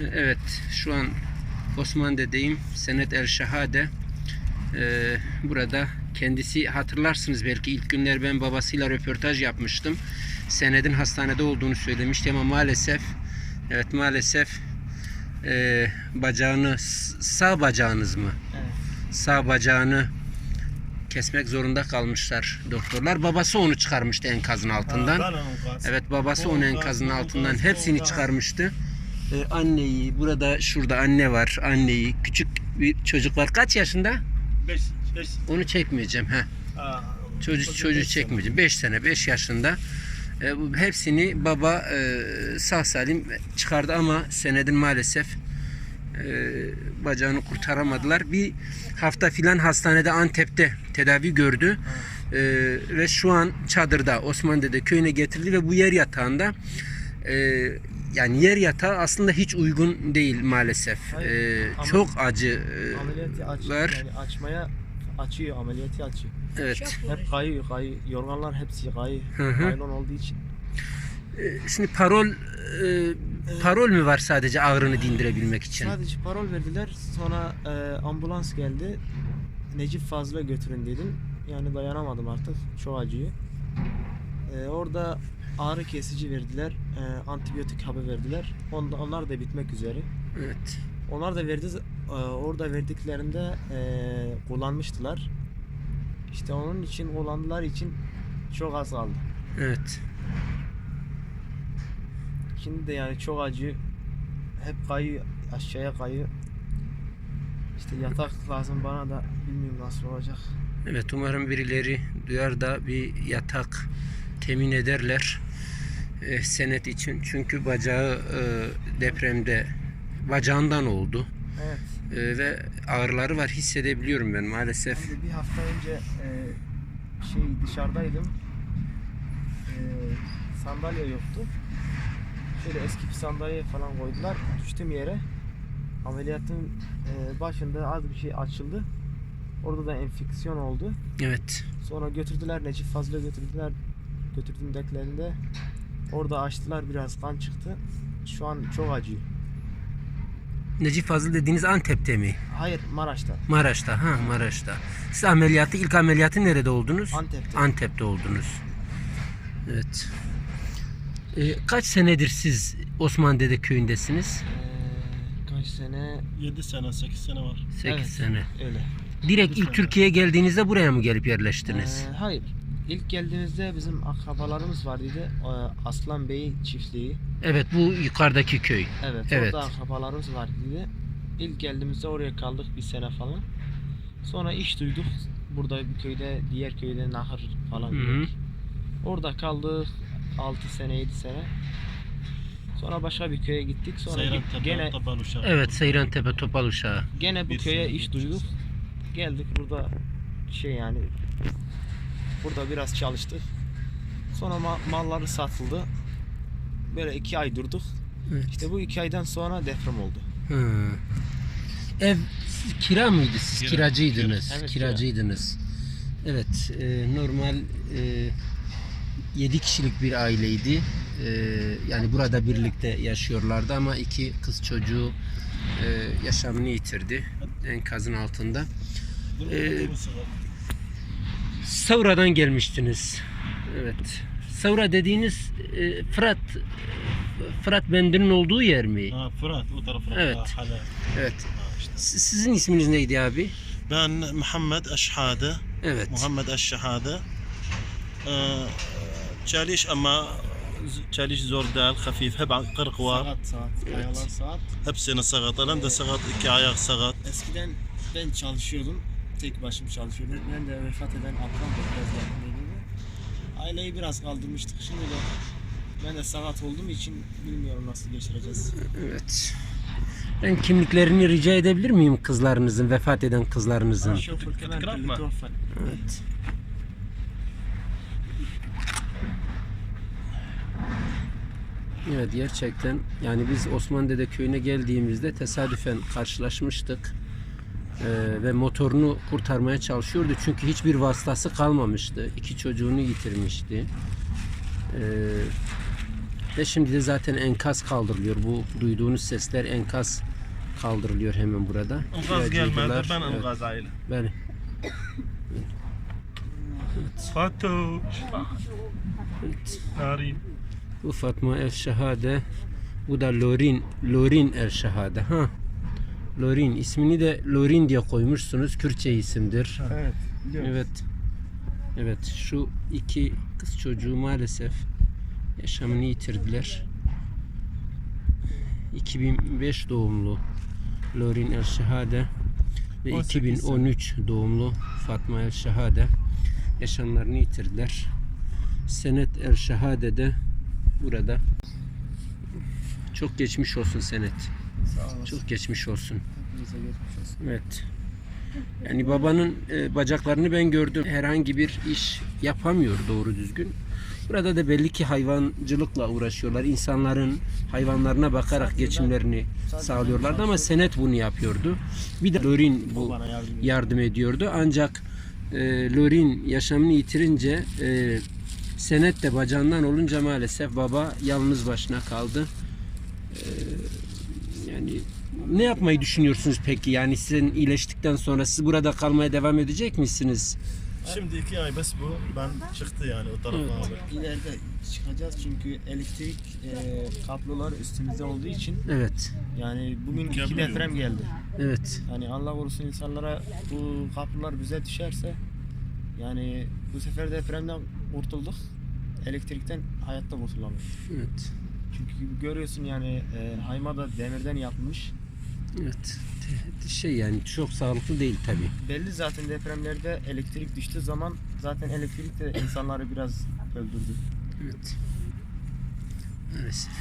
Evet, şu an Osmanlı'dayım. Senet El Şahade. Ee, burada kendisi hatırlarsınız belki ilk günler ben babasıyla röportaj yapmıştım. Sened'in hastanede olduğunu söylemişti ama maalesef evet maalesef e, bacağını sağ bacağınız mı? Evet. Sağ bacağını kesmek zorunda kalmışlar doktorlar. Babası onu çıkarmıştı enkazın altından. Evet babası onun enkazın altından hepsini çıkarmıştı. Ee, anneyi burada şurada anne var. Anneyi küçük bir çocuk var. Kaç yaşında? 5 5 Onu çekmeyeceğim. Heh. Çocuk çocuğu çekmeyeceğim. 5 sene 5 yaşında. Ee, bu hepsini baba e, sağ salim çıkardı ama senedin maalesef e, bacağını kurtaramadılar. Bir hafta filan hastanede Antep'te tedavi gördü. Ee, ve şu an çadırda Osmanlı'da köyüne getirildi ve bu yer yatağında e, yani yer yatağı aslında hiç uygun değil maalesef. Hayır, Ee, çok acı e, Ameliyatı aç, var. yani açmaya açıyor ameliyatı açıyor. Evet. Hep kayıyor kayıyor. Yorganlar hepsi kayıyor. Naylon olduğu için. Ee, Şimdi parol e, parol mü var sadece ağrını dindirebilmek için? Sadece parol verdiler. Sonra e, ambulans geldi. Necip Fazıl'a götürün dedim. Yani dayanamadım artık. Çok acıyor. E, orada ağrı kesici verdiler. E, antibiyotik hapı verdiler. Onda, onlar da bitmek üzere. Evet. Onlar da verdi. e, orada verdiklerinde e, kullanmıştılar. İşte onun için kullandılar için çok az kaldı. Evet. Şimdi de yani çok acı. Hep kayıyor. Aşağıya kayıyor. İşte yatak lazım bana da bilmiyorum nasıl olacak. Evet umarım birileri duyar da bir yatak temin ederler e, senet için. Çünkü bacağı e, depremde bacağından oldu Evet. E, ve ağrıları var hissedebiliyorum ben maalesef. Ben bir hafta önce e, şey dışarıdaydım. E, sandalye yoktu. Şöyle eski bir sandalye falan koydular. Düştüm yere. Ameliyatın e, başında az bir şey açıldı. Orada da enfeksiyon oldu. Evet. Sonra götürdüler Necip Fazıl'a götürdüler. Götürdüklerinde orada açtılar biraz kan çıktı. Şu an çok acıyor. Necip Fazıl dediğiniz Antep'te mi? Hayır Maraş'ta. Maraş'ta. Ha Maraş'ta. Siz ameliyatı ilk ameliyatı nerede oldunuz? Antep'te. Antep'te oldunuz. Evet. E, kaç senedir siz Osman Dede köyündesiniz? Ee, kaç sene? 7 sene 8 sene var. 8 Evet. sene. Öyle. Direkt ilk. Türkiye'ye geldiğinizde buraya mı gelip yerleştiniz? Ee, hayır. İlk geldiğimizde bizim akrabalarımız vardı. Ee, Aslan Bey çiftliği. Evet bu yukarıdaki köy. Evet, Evet. orada akrabalarımız vardı. İlk geldiğimizde oraya kaldık bir sene falan. Sonra iş duyduk. Burada bir köyde, diğer köyde Nahır falan. Hı hı. dedik. Orada kaldık 6 sene, 7 sene. Sonra başka bir köye gittik. Sonra Seyran Tepe, gene Tabal Uşak. Evet Seyran Tepe Topal Uşağı. gene bu Bir köye iş duyduk. Geldik burada şey yani burada biraz çalıştık. Sonra ma- malları satıldı. Böyle iki ay durduk. Evet. İşte bu iki aydan sonra deprem oldu. Hı. Ev kira mıydı? Siz Kira. kiracıydınız. Evet, Kiracıydınız. Evet, e, normal e, 7 kişilik bir aileydi. E, yani burada birlikte yaşıyorlardı ama iki kız çocuğu e, yaşamını yitirdi enkazın altında. Ee, Savra'dan gelmiştiniz. Evet. Savra dediğiniz e, Fırat Fırat Bendi'nin olduğu yer mi? Ha, Fırat o taraf Fırat. Evet. Ha, hala. Evet. Ha, işte. S- Sizin isminiz neydi abi? Ben Muhammed Eşhade. Evet. Muhammed Eşhade. Ee, Çalış ama çalış zor değil, hafif. Hep kırık var. Saat saat, ayağlar saat. Hepsini sakat. Alan da sakat, iki ayak sakat. Eskiden ben çalışıyordum. Tek başım çalışıyordum. Ben de vefat eden ablam da biraz yakındaydı. Aileyi biraz kaldırmıştık. Şimdi de ben de sakat olduğum için bilmiyorum nasıl geçireceğiz. Evet. Ben kimliklerini rica edebilir miyim kızlarınızın, vefat eden kızlarınızın? Şoför? Toffel. Evet. Evet gerçekten yani biz Osman Dede köyüne geldiğimizde tesadüfen karşılaşmıştık. Ee, ve motorunu kurtarmaya çalışıyordu çünkü hiçbir vasıtası kalmamıştı. İki çocuğunu yitirmişti. Ee, Ve şimdi de zaten enkaz kaldırılıyor. Bu duyduğunuz sesler enkaz kaldırılıyor hemen burada. Ilgaz gelmedi. Ben evet, Ilgaz aile. Bəli. Fatoş. Narin. Bu Fatma El Şehade. Bu da Lorin. Lorin El Şehade. Ha. Lorin. ismini de Lorin diye koymuşsunuz. Kürtçe isimdir. Evet. Biliyorum. Evet. Evet. Şu iki kız çocuğu maalesef yaşamını yitirdiler. 2005 doğumlu Lorin El Şehade ve 18 2013 doğumlu Fatma El Şehade yaşamlarını yitirdiler. Senet El Şehade de burada. Çok geçmiş olsun Senet. Sağ olasın. Çok geçmiş olsun. Hepinize geçmiş olsun. Evet. Yani babanın e, bacaklarını ben gördüm. Herhangi bir iş yapamıyor doğru düzgün. Burada da belli ki hayvancılıkla uğraşıyorlar. İnsanların hayvanlarına bakarak Sadece geçimlerini sadece sağlıyorlardı ama Senet bunu yapıyordu. Bir de Lorin bu bana yardım ediyor. yardım ediyordu. Ancak e, Lorin yaşamını yitirince e, Senet de bacağından olunca maalesef baba yalnız başına kaldı. E, yani ne yapmayı düşünüyorsunuz peki? Yani sizin iyileştikten sonra siz burada kalmaya devam edecek misiniz? Şimdi iki ay bes bu. Ben çıktı yani o tarafa abi. İleride çıkacağız çünkü elektrik e, kablolar üstümüzde olduğu için Evet. yani bugün iki Mükemmel deprem geldi. Evet. Yani Allah korusun insanlara bu kablolar bize düşerse yani bu sefer depremden kurtulduk. Elektrikten hayatta kurtulamıyoruz. Evet. Çünkü görüyorsun yani e, hayma da demirden yapılmış. Evet. Şey yani çok sağlıklı değil tabi. Belli zaten depremlerde elektrik düştüğü zaman zaten elektrik de insanları biraz öldürdü. Evet. Maalesef.